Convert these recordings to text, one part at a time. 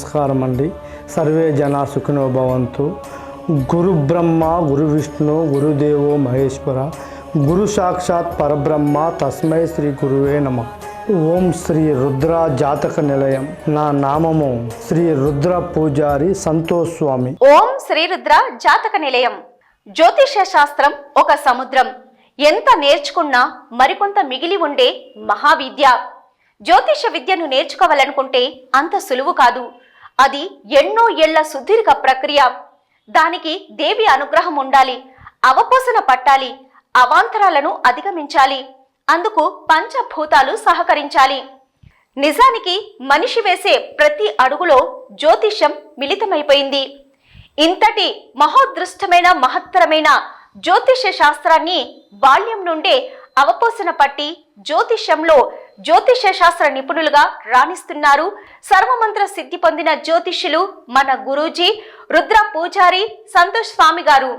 నమస్కారం అండి. సర్వే జన సుఖినో భవంతు. గురు బ్రహ్మ గురు విష్ణు గురుదేవో మహేశ్వర. గురు సాక్షాత్ పరబ్రహ్మ తస్మై శ్రీ గురువే నమ. ఓం శ్రీ రుద్ర జాతక నిలయం. నా నామము శ్రీ రుద్ర పూజారి సంతోష్ స్వామి ఓం శ్రీ రుద్ర జాతక నిలయం. జ్యోతిష శాస్త్రం ఒక సముద్రం. ఎంత నేర్చుకున్నా మరికొంత మిగిలి ఉండే మహావిద్య. జ్యోతిష విద్యను నేర్చుకోవాలనుకుంటే అంత సులువు కాదు. అది ఎన్నో ఏళ్ళ సుదీర్ఘ ప్రక్రియ. దానికి దేవి అనుగ్రహం ఉండాలి అవపోసన పట్టాలి అవాంతరాలను అధిగమించాలి అందుకు పంచభూతాలు సహకరించాలి. నిజానికి మనిషి వేసే ప్రతి అడుగులో జ్యోతిష్యం మిళితమైపోయింది. ఇంతటి మహోదృష్టమైన మహత్తరమైన జ్యోతిష్య శాస్త్రాన్ని బాల్యం నుండే అవపోసన పట్టి జ్యోతిష్యంలో జ్యోతిష శాస్త్ర నిపుణులుగా రాణిస్తున్నారు. సర్వమంత్ర సిద్ధి పొందిన జ్యోతిష్యులు మన గురూజీ రుద్ర పూజారి సంతోష్ స్వామి గారు.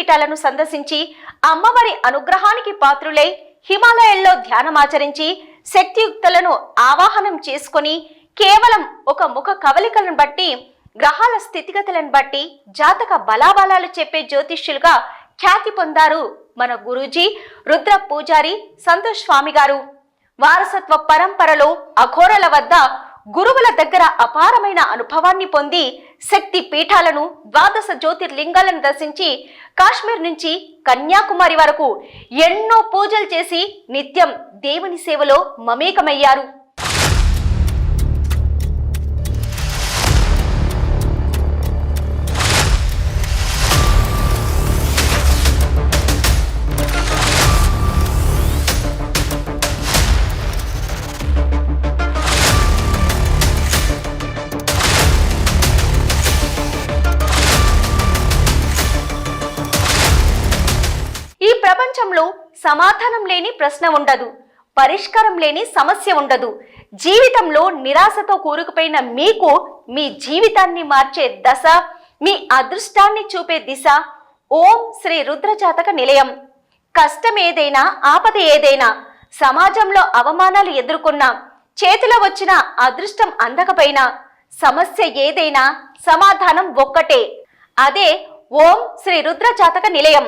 శక్తిపీఠాలను సందర్శించి అమ్మవారి అనుగ్రహానికి పాత్రులై హిమాలయాల్లో ధ్యానమాచరించి శక్తియుక్తులను ఆవాహనం చేసుకొని కేవలం ఒక ముఖ కవలికలను బట్టి గ్రహాల స్థితిగతులను బట్టి జాతక బలాబలాలు చెప్పే జ్యోతిష్యులుగా ఖ్యాతి పొందారు మన గురూజీ రుద్ర పూజారి సంతోష్ స్వామి గారు. వారసత్వ పరంపరలో అఘోరల వద్ద గురువుల దగ్గర అపారమైన అనుభవాన్ని పొంది శక్తి పీఠాలను ద్వాదశ జ్యోతిర్లింగాలను దర్శించి కాశ్మీర్ నుంచి కన్యాకుమారి వరకు ఎన్నో పూజలు చేసి నిత్యం దేవుని సేవలో మమేకమయ్యారు. ప్రపంచంలో సమాధానం లేని ప్రశ్న ఉండదు పరిష్కారం లేని సమస్య ఉండదు. జీవితంలో నిరాశతో కూరుకుపోయిన మీకు మీ జీవితాన్ని మార్చే దశ మీ అదృష్టాన్ని చూపే దిశ ఓం శ్రీ రుద్రజాతక నిలయం. కష్టం ఏదైనా ఆపద ఏదైనా సమాజంలో అవమానాలు ఎదుర్కొన్నా చేతిలో వచ్చిన అదృష్టం అందకపోయినా సమస్య ఏదైనా సమాధానం ఒక్కటే. అదే ఓం శ్రీ రుద్రజాతక నిలయం.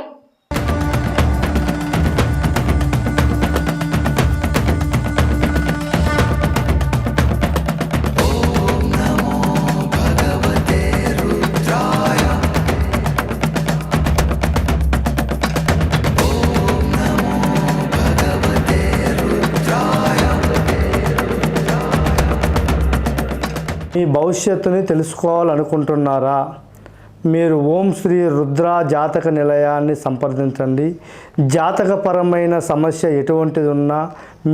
మీ భవిష్యత్తుని తెలుసుకోవాలనుకుంటున్నారా? మీరు ఓం శ్రీ రుద్ర జాతక నిలయాన్ని సంప్రదించండి. జాతకపరమైన సమస్య ఎటువంటిది ఉన్నా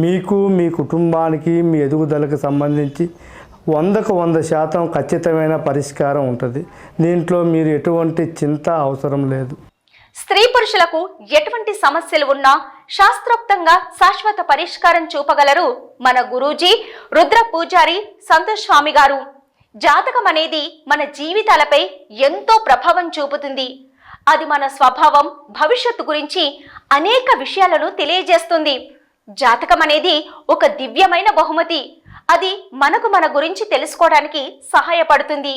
మీకు మీ కుటుంబానికి మీ ఎదుగుదలకు సంబంధించి వందకు వంద శాతం ఖచ్చితమైన పరిష్కారం ఉంటుంది. దీంట్లో మీరు ఎటువంటి చింత అవసరం లేదు. స్త్రీ పురుషులకు ఎటువంటి సమస్యలు ఉన్నా శాస్త్రోక్తంగా శాశ్వత పరిష్కారం చూపగలరు మన గురూజీ రుద్ర పూజారి సంతోష్ స్వామి గారు. జాతకం అనేది మన జీవితాలపై ఎంతో ప్రభావం చూపుతుంది. అది మన స్వభావం భవిష్యత్తు గురించి అనేక విషయాలను తెలియజేస్తుంది. జాతకం అనేది ఒక దివ్యమైన బహుమతి. అది మనకు మన గురించి తెలుసుకోవడానికి సహాయపడుతుంది.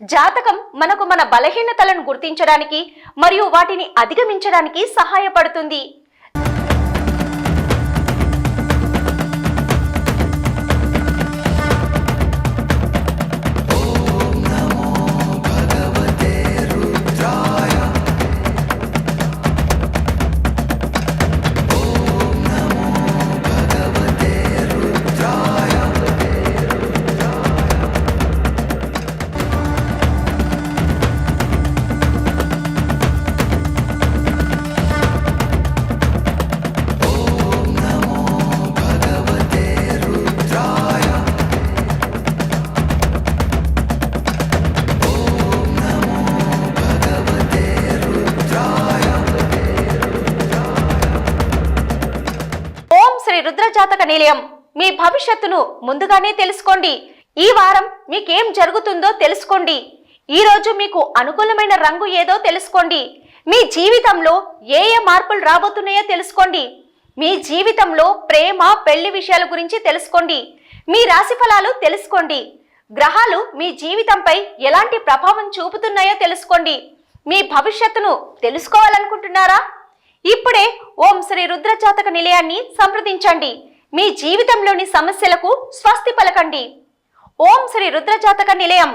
జాతకం మనకు మన బలహీనతలను గుర్తించడానికి మరియు వాటిని అధిగమించడానికి సహాయపడుతుంది. జాతక నిలయం. మీ భవిష్యత్తును ముందుగానే తెలుసుకోండి. ఈ వారం మీకేం జరుగుతుందో తెలుసుకోండి. ఈ రోజు మీకు అనుకూలమైన రంగు ఏదో తెలుసుకోండి. మీ జీవితంలో ఏ ఏ మార్పులు రాబోతున్నాయో తెలుసుకోండి. మీ జీవితంలో ప్రేమ పెళ్ళి విషయాల గురించి తెలుసుకోండి. మీ రాశి ఫలాలు తెలుసుకోండి. గ్రహాలు మీ జీవితంపై ఎలాంటి ప్రభావం చూపుతున్నాయో తెలుసుకోండి. మీ భవిష్యత్తును తెలుసుకోవాలనుకుంటున్నారా? ఇప్పుడే ఓం శ్రీ రుద్రజాతక నిలయాన్ని సంప్రదించండి. మీ జీవితంలోని సమస్యలకు స్వస్తి పలకండి. ఓం శ్రీ రుద్రజాతక నిలయం.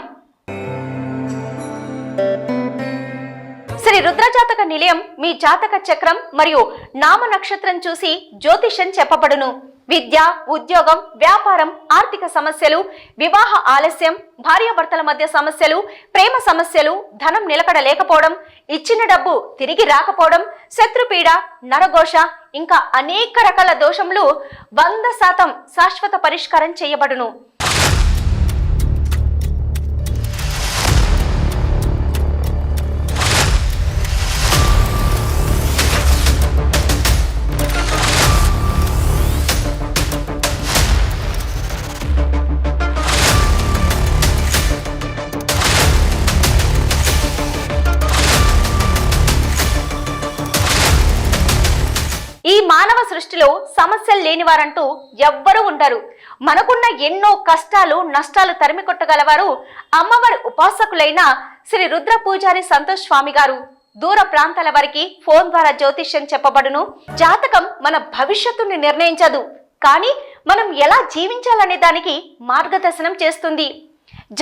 శ్రీ రుద్రజాతక నిలయం మీ జాతక చక్రం మరియు నామ నక్షత్రం చూసి జ్యోతిషం చెప్పబడును. విద్య ఉద్యోగం వ్యాపారం ఆర్థిక సమస్యలు వివాహ ఆలస్యం భార్యాభర్తల మధ్య సమస్యలు ప్రేమ సమస్యలు ధనం నిలకడ లేకపోవడం ఇచ్చిన డబ్బు తిరిగి రాకపోవడం శత్రుపీడ నరఘోష ఇంకా అనేక రకాల దోషములు వంద శాతం శాశ్వత పరిష్కారం చేయబడును. ఈ మానవ సృష్టిలో సమస్యలు లేనివారంటూ ఎవ్వరూ ఉండరు. మనకున్న ఎన్నో కష్టాలు నష్టాలు తరిమి కొట్టగలవారు అమ్మవారి ఉపాసకులైన శ్రీ రుద్ర పూజారి సంతోష్ స్వామి గారు. దూర ప్రాంతాల వారికి ఫోన్ ద్వారా జ్యోతిష్యం చెప్పబడును. జాతకం మన భవిష్యత్తుని నిర్ణయించదు. కానీ మనం ఎలా జీవించాలనే దానికి మార్గదర్శనం చేస్తుంది.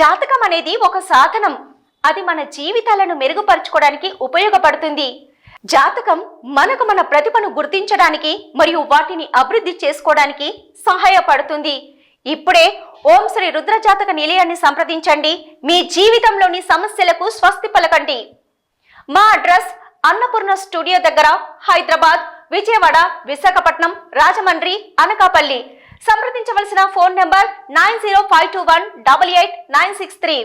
జాతకం అనేది ఒక సాధనం. అది మన జీవితాలను మెరుగుపరచుకోవడానికి ఉపయోగపడుతుంది. జాతకం మనకు మన ప్రతిభను గుర్తించడానికి మరియు వాటిని అభివృద్ధి చేసుకోవడానికి సహాయపడుతుంది. ఇప్పుడే ఓం శ్రీ రుద్ర జాతక నిలయాన్ని సంప్రదించండి. మీ జీవితంలోని సమస్యలకు స్వస్తి పలకండి. మా అడ్రస్ అన్నపూర్ణ స్టూడియో దగ్గర హైదరాబాద్ విజయవాడ విశాఖపట్నం రాజమండ్రి అనకాపల్లి. సంప్రదించవలసిన phone number nine zero five two one double eight nine six three.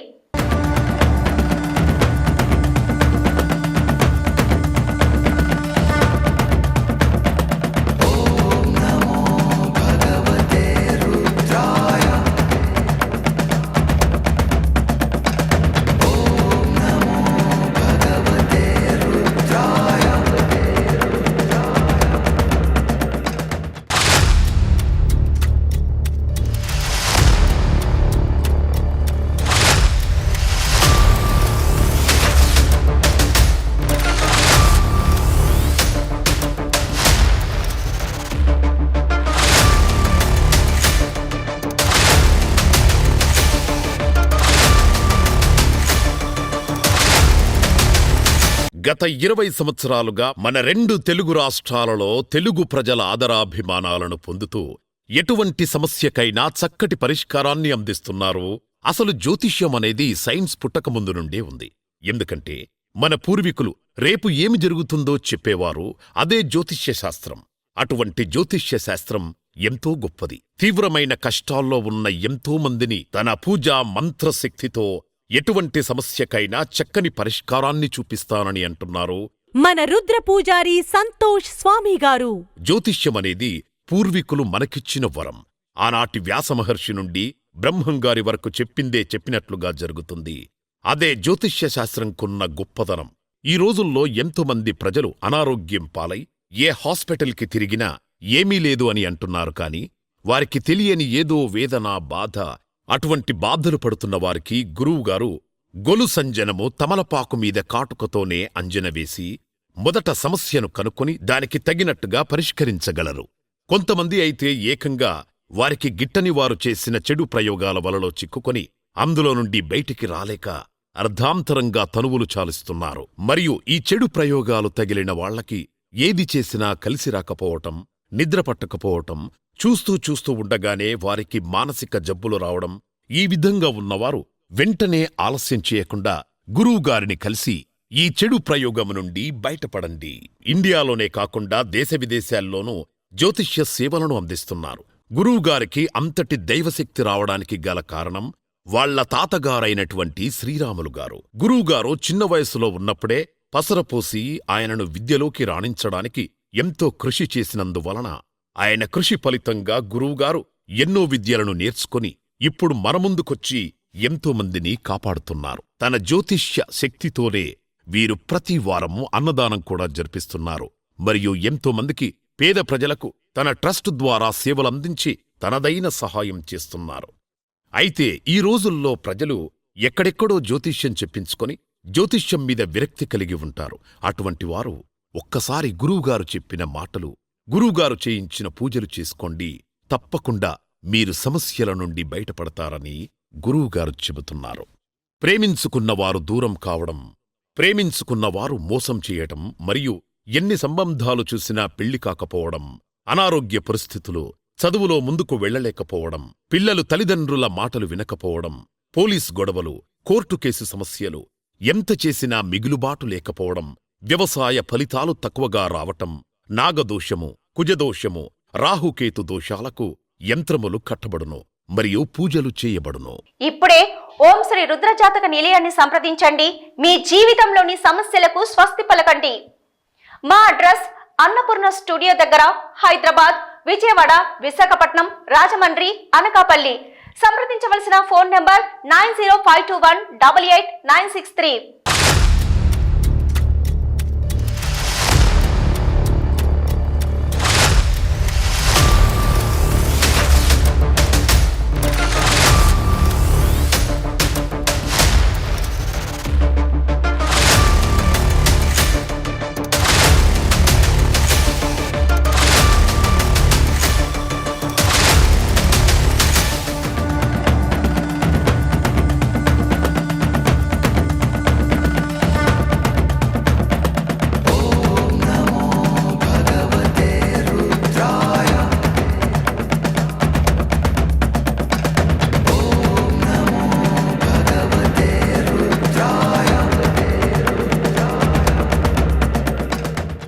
గత ఇరవై సంవత్సరాలుగా మన రెండు తెలుగు రాష్ట్రాలలో తెలుగు ప్రజల ఆదరాభిమానాలను పొందుతూ ఎటువంటి సమస్యకైనా చక్కటి పరిష్కారాన్ని అందిస్తున్నారు. అసలు జ్యోతిష్యం అనేది సైన్స్ పుట్టకముందు నుండే ఉంది. ఎందుకంటే మన పూర్వీకులు రేపు ఏమి జరుగుతుందో చెప్పేవారు అదే జ్యోతిష్య శాస్త్రం. అటువంటి జ్యోతిష్య శాస్త్రం ఎంతో గొప్పది. తీవ్రమైన కష్టాల్లో ఉన్న ఎంతో మందిని తన పూజా మంత్రశక్తితో ఎటువంటి సమస్యకైనా చక్కని పరిష్కారాన్ని చూపిస్తానని అంటున్నారు. మన రుద్ర పూజారి సంతోష్ స్వామి గారు. జ్యోతిష్యమనేది పూర్వీకులు మనకిచ్చిన వరం. ఆనాటి వ్యాసమహర్షి నుండి బ్రహ్మంగారి వరకు చెప్పిందే చెప్పినట్లుగా జరుగుతుంది. అదే జ్యోతిష్య శాస్త్రంకున్న గొప్పదనం ఈ రోజుల్లో ఎంతోమంది ప్రజలు అనారోగ్యం పాలై ఏ హాస్పిటల్కి తిరిగినా ఏమీ లేదు అని అంటున్నారు కాని వారికి తెలియని ఏదో వేదన బాధ అటువంటి బాధలు పడుతున్న వారికి గురువుగారు గొలు సంజనము తమలపాకు మీద కాటుకతోనే అంజనవేసి మొదట సమస్యను కనుక్కొని దానికి తగినట్టుగా పరిష్కరించగలరు. కొంతమంది అయితే ఏకంగా వారికి గిట్టని వారు చేసిన చెడు ప్రయోగాల వలలో చిక్కుకొని అందులో నుండి బయటికి రాలేక అర్ధాంతరంగా తనువులు చాలుస్తున్నారు. మరియు ఈ చెడు ప్రయోగాలు తగిలిన వాళ్ళకి ఏది చేసినా కలిసి రాకపోవటం నిద్ర పట్టకపోవటం చూస్తూ చూస్తూ ఉండగానే వారికి మానసిక జబ్బులు రావడం ఈ విధంగా ఉన్నవారు వెంటనే ఆలస్యం చేయకుండా గురువుగారిని కలిసి ఈ చెడు ప్రయోగము నుండి బయటపడండి. ఇండియాలోనే కాకుండా దేశ విదేశాల్లోనూ జ్యోతిష్య సేవలను అందిస్తున్నారు. గురువుగారికి అంతటి దైవశక్తి రావడానికి గల కారణం వాళ్ళ తాతగారైనటువంటి శ్రీరాములు గారు. గురువుగారు చిన్న వయసులో ఉన్నప్పుడే పసరపోసి ఆయనను విద్యలోకి రాణించడానికి ఎంతో కృషి చేసినందువలన ఆయన కృషి ఫలితంగా గురువుగారు ఎన్నో విద్యలను నేర్చుకుని ఇప్పుడు మన ముందుకొచ్చి కాపాడుతున్నారు. తన జ్యోతిష్య శక్తితోనే వీరు ప్రతి వారము అన్నదానం కూడా జరిపిస్తున్నారు. మరియు ఎంతోమందికి పేద ప్రజలకు తన ట్రస్ట్ ద్వారా సేవలందించి తనదైన సహాయం చేస్తున్నారు. అయితే ఈ రోజుల్లో ప్రజలు ఎక్కడెక్కడో జ్యోతిష్యం చెప్పించుకొని జ్యోతిష్యం మీద విరక్తి కలిగి ఉంటారు. అటువంటి వారు ఒక్కసారి గురువుగారు చెప్పిన మాటలు గురువుగారు చేయించిన పూజలు చేసుకోండి. తప్పకుండా మీరు సమస్యల నుండి బయటపడతారని గురువుగారు చెబుతున్నారు. ప్రేమించుకున్నవారు దూరం కావడం ప్రేమించుకున్నవారు మోసం చేయటం మరియు ఎన్ని సంబంధాలు చూసినా పెళ్ళి కాకపోవడం అనారోగ్య పరిస్థితులు చదువులో ముందుకు వెళ్ళలేకపోవడం పిల్లలు తల్లిదండ్రుల మాటలు వినకపోవడం పోలీస్ గొడవలు కోర్టు కేసు సమస్యలు ఎంత చేసినా మిగులుబాటు లేకపోవడం వ్యవసాయ ఫలితాలు తక్కువగా రావటం నాగదోషము కుజదోషము రాహుకేతు దోషాలకు యంత్రములు కట్టబడును మరియు పూజలు చేయబడును. ఇప్పుడే ఓం శ్రీ రుద్రజాతక నిలయాన్ని సంప్రదించండి. మీ జీవితంలోని సమస్యలకు స్వస్తి పలకండి. మా అడ్రస్ అన్నపూర్ణ స్టూడియో దగ్గర హైదరాబాద్ విజయవాడ విశాఖపట్నం రాజమండ్రి అనకాపల్లి. సంప్రదించవలసిన phone number nine zero five two one double eight nine six three.